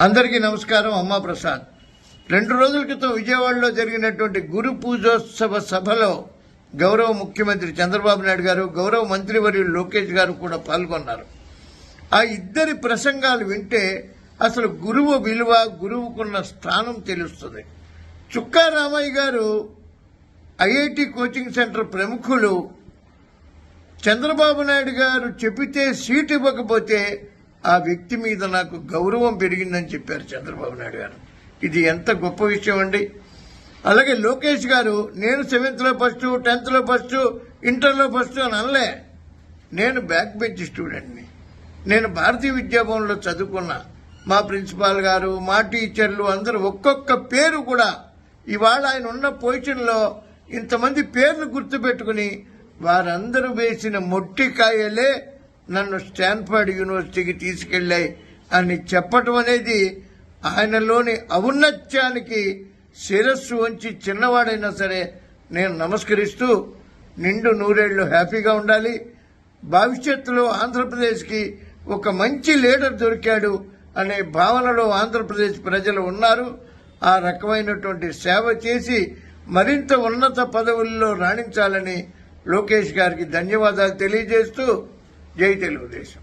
అందరికీ నమస్కారం అమ్మా ప్రసాద్. రెండు రోజుల క్రితం విజయవాడలో జరిగినటువంటి గురు పూజోత్సవ సభలో గౌరవ ముఖ్యమంత్రి చంద్రబాబు నాయుడు గారు గౌరవ మంత్రివర్యులు లోకేష్ గారు కూడా పాల్గొన్నారు. ఆ ఇద్దరి ప్రసంగాలు వింటే అసలు గురువు విలువ గురువుకున్న స్థానం తెలుస్తుంది. చుక్కా రామయ్య గారు ఐఐటి కోచింగ్ సెంటర్ ప్రముఖులు. చంద్రబాబు నాయుడు గారు చెబితే సీట్ ఇవ్వకపోతే ఆ వ్యక్తి మీద నాకు గౌరవం పెరిగిందని చెప్పారు చంద్రబాబు నాయుడు గారు. ఇది ఎంత గొప్ప విషయం అండి. అలాగే లోకేష్ గారు నేను సెవెంత్లో ఫస్ట్ టెన్త్లో ఫస్ట్ ఇంటర్లో ఫస్ట్ అని అనలే. నేను బ్యాక్ బెంచ్ స్టూడెంట్ని. నేను భారతీయ విద్యాభవన్లో చదువుకున్నా మా ప్రిన్సిపాల్ గారు మా టీచర్లు అందరూ ఒక్కొక్క పేరు కూడా ఇవాళ ఆయన ఉన్న పొజిషన్లో ఇంతమంది పేర్లు గుర్తుపెట్టుకుని వారందరూ వేసిన మొట్టికాయలే నన్ను స్టాన్ఫర్డ్ యూనివర్సిటీకి తీసుకెళ్ళాయి అని చెప్పటం అనేది ఆయనలోని ఔన్నత్యానికి శిరస్సు వంచి చిన్నవాడైనా సరే నేను నమస్కరిస్తూ నిండు నూరేళ్ళు హ్యాపీగా ఉండాలి. భవిష్యత్తులో ఆంధ్రప్రదేశ్కి ఒక మంచి లీడర్ దొరికాడు అనే భావనలో ఆంధ్రప్రదేశ్ ప్రజలు ఉన్నారు. ఆ రకమైనటువంటి సేవ చేసి మరింత ఉన్నత పదవుల్లో రాణించాలని లోకేష్ గారికి ధన్యవాదాలు తెలియజేస్తూ జై తెలుగుదేశం.